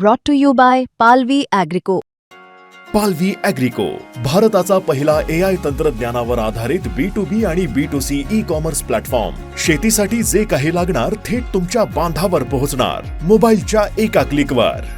brought to you by Palvi Agrico. पालवी अॅग्रिको भारताचा पहिला ए आय तंत्रज्ञानावर आधारित बी टू बी आणि B to C E commerce platform शेतीसाठी जे काही लागणार थेट तुमच्या बांधावर पोहोचणार. मोबाईलच्या एका क्लिकवर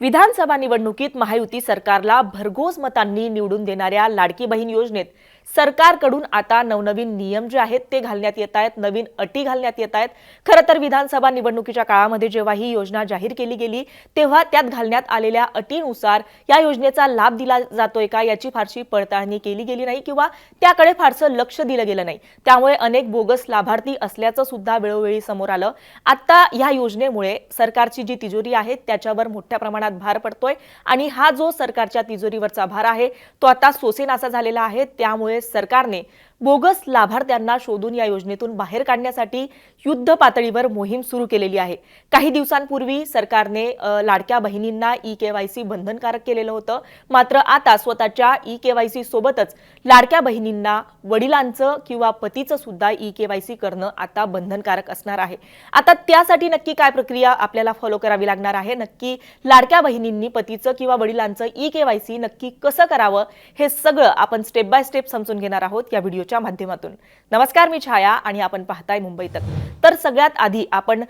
विधानसभा निवडणुकीत महायुती सरकारला भरघोस मतांनी निवडून देणाऱ्या लाडकी बहीण योजनेत सरकारकडून आता नवनवीन नियम जे आहेत ते घालण्यात येत आहेत नवीन अटी घालण्यात येत आहेत. खरं तर विधानसभा निवडणुकीच्या काळामध्ये जेव्हा ही योजना जाहीर केली गेली तेव्हा त्यात घालण्यात आलेल्या अटीनुसार या योजनेचा लाभ दिला जातोय का याची फारशी पडताळणी केली गेली नाही किंवा त्याकडे फारसं लक्ष दिलं गेलं नाही. त्यामुळे अनेक बोगस लाभार्थी असल्याचं सुद्धा वेळोवेळी समोर आलं. आता या योजनेमुळे सरकारची जी तिजोरी आहे त्याच्यावर मोठ्या प्रमाणात भार पडतोय आणि हा जो सरकारच्या तिजोरीवरचा भार आहे तो आता सोसेनासा झालेला आहे. त्यामुळे सरकारने बोगस लाभार्थ्यांना शोधून या योजनेतून बाहेर काढण्यासाठी युद्ध पातळीवर मोहीम सुरू केलेली आहे. काही दिवसांपूर्वी सरकारने लाडक्या बहिणींना ई केवायसी बंधनकारक केलेलं होतं. मात्र आता स्वतःच्या ई केवायसी सोबतच लाडक्या बहिणींना वडिलांचं किंवा पतीचं सुद्धा ई केवायसी करणं आता बंधनकारक असणार आहे. आता त्यासाठी नक्की काय प्रक्रिया आपल्याला फॉलो करावी लागणार आहे? नक्की लाडक्या बहिणींनी पतीचं किंवा वडिलांचं ई केवायसी नक्की कसं करावं? हे सगळं आपण स्टेप बाय स्टेप समजून घेणार आहोत या व्हिडिओ न्यूजच्या माध्यमातून. नमस्कार मी छाया आणि आपण पाहताय मुंबई तक. तर सगळ्यात आधी आपण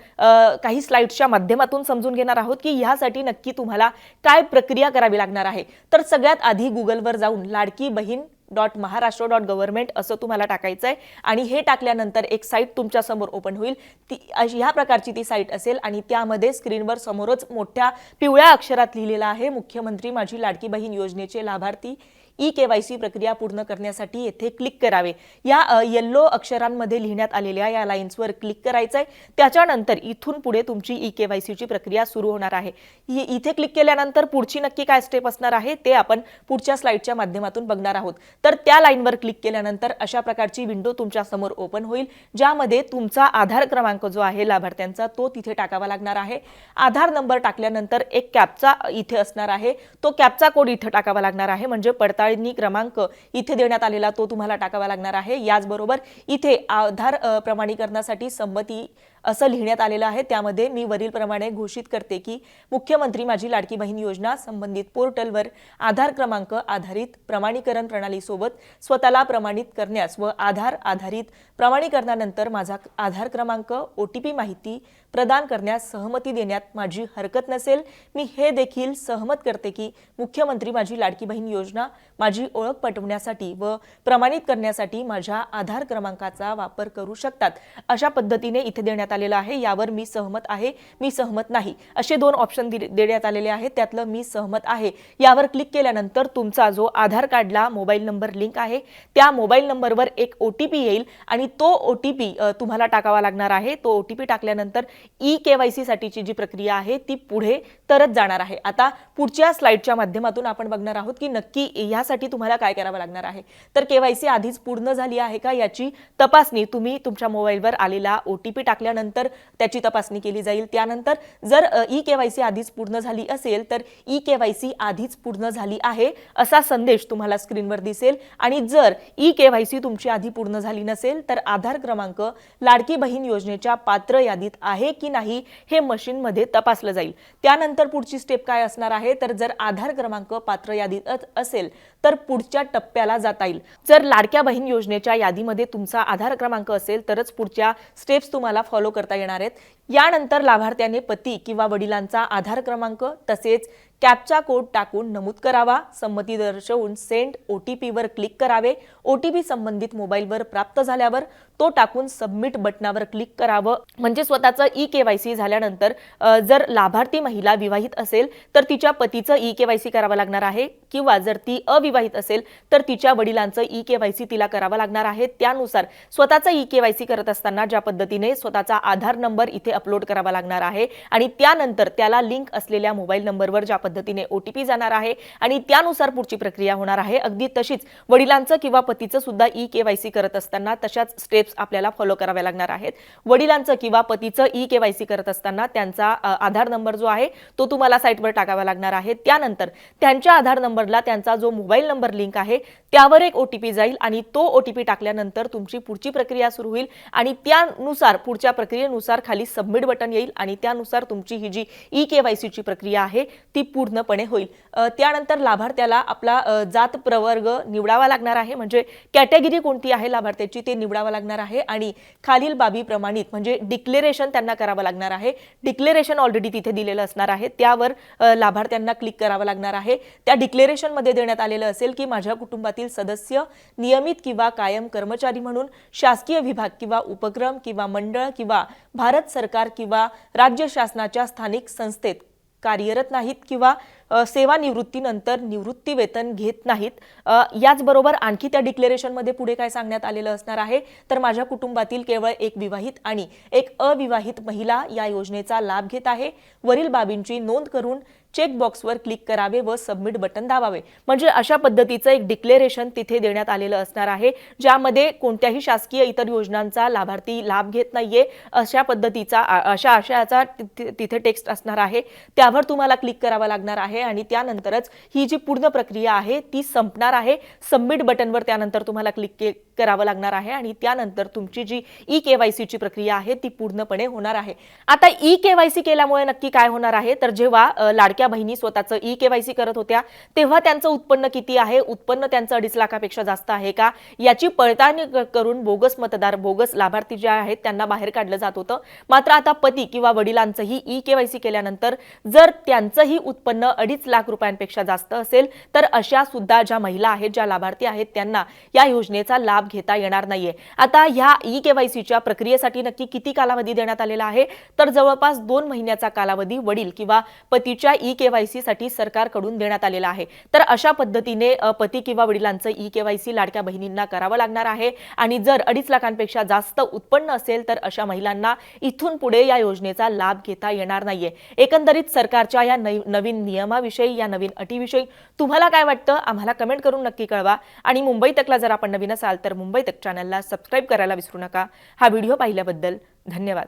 काही स्लाइड्सच्या माध्यमातून समजून घेणार आहोत की ह्यासाठी नक्की तुम्हाला काय प्रक्रिया करावी लागणार आहे. तर सगळ्यात आधी गुगलवर जाऊन Ladki Bahin dot Maharashtra dot government असं तुम्हाला टाकायचं आहे आणि हे टाकल्यानंतर एक साईट तुमच्यासमोर ओपन होईल. ती ह्या प्रकारची ती साईट असेल आणि त्यामध्ये स्क्रीनवर समोरच मोठ्या पिवळ्या अक्षरात लिहिलेलं आहे मुख्यमंत्री माझी लाडकी बहीण योजनेचे लाभार्थी ई के वाय सी प्रक्रिया पूर्ण करण्यासाठी येथे क्लिक करावे. या येल्लो अक्षरांमध्ये लिहिण्यात आलेल्या या लाईन्सवर क्लिक करायचं आहे त्याच्यानंतर इथून पुढे तुमची ई केवायसीची प्रक्रिया सुरू होणार आहे. इ- इथे क्लिक केल्यानंतर पुढची नक्की काय स्टेप असणार आहे ते आपण पुढच्या स्लाईडच्या माध्यमातून बघणार आहोत. तर त्या लाईनवर क्लिक केल्यानंतर अशा प्रकारची विंडो तुमच्यासमोर ओपन होईल ज्यामध्ये तुमचा आधार क्रमांक जो आहे लाभार्थ्यांचा तो तिथे टाकावा लागणार आहे. आधार नंबर टाकल्यानंतर एक कॅपचा इथे असणार आहे. तो कॅपचा कोड इथे टाकावा लागणार आहे म्हणजे पडताळणी क्रमांक इथे देण्यात आलेला तो तुम्हाला टाकावा लागणार आहे. याचबरोबर इथे आधार प्रमाणीकरणासाठी संमती असं लिहिण्यात आलेलं आहे. त्यामध्ये मी वरीलप्रमाणे घोषित करते की मुख्यमंत्री माझी लाडकी बहीण योजना संबंधित पोर्टलवर आधार क्रमांक आधारित प्रमाणीकरण प्रणालीसोबत स्वतःला प्रमाणित करण्यास व आधार आधारित प्रमाणीकरणानंतर माझा आधार क्रमांक ओ टी पी माहिती प्रदान करण्यास सहमती देण्यात माझी हरकत नसेल. मी हे देखील सहमत करते की मुख्यमंत्री माझी लाडकी बहीण योजना माझी ओळख पटवण्यासाठी व प्रमाणित करण्यासाठी माझ्या आधार क्रमांकाचा वापर करू शकतात. अशा पद्धतीने इथे देण्यात आलेलं आहे. यावर मी सहमत आहे. मी सहमत नाही. असे दोन ऑप्शन देण्यात आलेले आहेत. त्यातलं मी सहमत आहे. यावर क्लिक केल्यानंतर तुमचा जो आधार कार्डला मोबाईल नंबर लिंक आहे त्या मोबाईल नंबरवर एक ओ टी पी येईल आणि तो ओ टी पी तुम्हाला टाकावा लागणार आहे. तो ओ टी पी टाकल्यानंतर ई के वाय सी साठीची जी प्रक्रिया आहे ती पुढे तरच जाणार आहे. आता पुढच्या स्लाइडच्या माध्यमातून आपण बघणार आहोत की नक्की यासाठी तुम्हाला काय करावं लागणार आहे. तर केवायसी आधीच पूर्ण झाली आहे का? याची तपासणी तुम्ही तुमच्या मोबाईलवर आलेला ओ टी पी टाकल्यानंतर त्याची तपासणी केली जाईल. त्यानंतर जर ई केवायसी आधीच पूर्ण झाली असेल तर ई केवायसी आधीच पूर्ण झाली आहे असा संदेश तुम्हाला स्क्रीनवर दिसेल. आणि जर ई केवायसी तुमची आधी पूर्ण झाली नसेल तर आधार क्रमांक लाडकी बहीण योजनेच्या पात्र यादीत आहे की नाही हे मशीनमध्ये तपासलं जाईल. त्यानंतर पुढची स्टेप काय असणार आहे? तर जर आधार क्रमांक पात्र यादीत असेल तर पुढच्या टप्प्याला जाता येईल. जर लाडक्या बहीण योजनेच्या यादीमध्ये तुमचा आधार क्रमांक असेल तरच पुढच्या स्टेप्स तुम्हाला फॉलो करता येणार आहेत. यानंतर लाभार्थ्याने पती किंवा वडिलांचा आधार क्रमांक तसेच कॅपचा कोड टाकून नमूद करावा. संमती दर्शवून सेंड ओ टी पीवर क्लिक करावे. ओ टी पी संबंधित मोबाईलवर प्राप्त झाल्यावर तो टाकून सबमिट बटनावर क्लिक करावं. म्हणजे स्वतःचं ई के वाय सी झाल्यानंतर जर लाभार्थी महिला विवाहित असेल तर तिच्या पतीचं ई के वाय सी करावं लागणार आहे. किंवा जर ती अविवाहित असेल तर तिच्या वडिलांचं ई के वाय सी तिला करावं लागणार आहे. त्यानुसार स्वतःचं ई के वाय सी करत असताना ज्या पद्धतीने स्वतःचा आधार नंबर इथे अपलोड करावा लागणार आहे. आणि त्यानंतर त्याला लिंक असलेल्या मोबाईल नंबरवर ज्या पद्धतीने ओ टी पी जाणार आहे आणि त्यानुसार पुढची प्रक्रिया होणार आहे. अगदी तशीच वडिलांचं किंवा पतीचं सुद्धा ई के वाय सी करत असताना तशाच स्टेप्स आपल्याला फॉलो कराव्या लागणार आहेत. वडिलांचं किंवा पतीचं ई के वाय सी करत असताना त्यांचा आधार नंबर जो आहे तो तुम्हाला साईटवर टाकावा लागणार आहे. त्यानंतर त्यांच्या आधार नंबरला त्यांचा जो मोबाईल नंबर लिंक आहे त्यावर एक ओटीपी जाईल आणि तो ओटीपी टाकल्यानंतर तुमची पुढची प्रक्रिया सुरू होईल आणि त्यानुसार पुढच्या प्रक्रियेनुसार खाली सब सबमिट बटन येईल आणि त्यानुसार तुमची ही जी ई के वाय सीची प्रक्रिया आहे ती पूर्णपणे होईल. त्यानंतर लाभार्थ्याला आपला जात प्रवर्ग निवडावा लागणार आहे. म्हणजे कॅटेगरी कोणती आहे लाभार्थ्याची ते निवडावा लागणार आहे आणि खालील बाबी प्रमाणित म्हणजे डिक्लेरेशन त्यांना करावं लागणार आहे. डिक्लेरेशन ऑलरेडी तिथे दिलेलं असणार आहे. त्यावर लाभार्थ्यांना क्लिक करावं लागणार आहे. त्या डिक्लेरेशनमध्ये देण्यात आलेलं असेल की माझ्या कुटुंबातील सदस्य नियमित किंवा कायम कर्मचारी म्हणून शासकीय विभाग किंवा उपक्रम किंवा मंडळ किंवा भारत सरकार किंवा राज्य शासनाच्या स्थानिक संस्थेत कार्यरत नाहीत किंवा सेवानिवृत्तीनंतर निवृत्ती वेतन घेत नाहीत. याचबरोबर आणखी त्या डिक्लेरेशनमध्ये पुढे काय सांगण्यात आलेलं असणार आहे? तर माझ्या कुटुंबातील केवळ एक विवाहित आणि एक अविवाहित महिला या योजनेचा लाभ घेत आहे. वरील बाबींची नोंद करून चेक बॉक्सवर क्लिक करावे व सबमिट बटन दाबावे. म्हणजे अशा पद्धतीचं एक डिक्लेरेशन तिथे देण्यात आलेलं असणार आहे ज्यामध्ये कोणत्याही शासकीय इतर योजनांचा लाभार्थी लाभ घेत नाहीये अशा पद्धतीचा अशा आशयाचा तिथे टेक्स्ट असणार आहे. त्यावर तुम्हाला क्लिक करावं लागणार आहे आणि त्यानंतरच ही जी पूर्ण प्रक्रिया आहे ती संपणार आहे. सबमिट बटनवर त्यानंतर तुम्हाला क्लिक करावं लागणार आहे आणि त्यानंतर तुमची जी ई के वाय सीची प्रक्रिया आहे ती पूर्णपणे होणार आहे. आता ई के वाय सी केल्यामुळे नक्की काय होणार आहे? तर जेव्हा लाडके लाडक्या बहिणी स्वतःचं ई के वाय सी करत होत्या. तेव्हा त्यांचं उत्पन्न किती आहे? उत्पन्न त्यांचं अडीच लाखापेक्षा जास्त आहे का? याची पडताळणी करून बोगस मतदार बोगस लाभार्थी जे आहेत त्यांना बाहेर काढलं जात होतं. मात्र आता पती किंवा वडिलांचंही ई के वाय सी केल्यानंतर जर त्यांचंही उत्पन्न अडीच लाख रुपयांपेक्षा जास्त असेल तर अशा सुद्धा ज्या महिला आहेत ज्या लाभार्थी आहेत त्यांना या योजनेचा लाभ घेता येणार नाहीये. आता ह्या ई के वाय सीच्या प्रक्रियेसाठी नक्की किती कालावधी देण्यात आलेला आहे? तर जवळपास दोन महिन्याचा कालावधी वडील किंवा पतीच्या ई के वाय सी साठी सरकारकडून देण्यात आलेला आहे. तर अशा पद्धतीने पती किंवा वडिलांचं ई के वाय सी लाडक्या बहिणींना करावं लागणार आहे. आणि जर अडीच लाखांपेक्षा जास्त उत्पन्न असेल तर अशा महिलांना इथून पुढे या योजनेचा लाभ घेता येणार नाहीये. एकंदरीत सरकारच्या या नवीन नियमाविषयी या नवीन अटीविषयी तुम्हाला काय वाटतं? आम्हाला कमेंट करून नक्की कळवा. आणि मुंबई तकला जर आपण नवीन असाल तर मुंबई तक चॅनलला सबस्क्राईब करायला विसरू नका. हा व्हिडिओ पाहिल्याबद्दल धन्यवाद.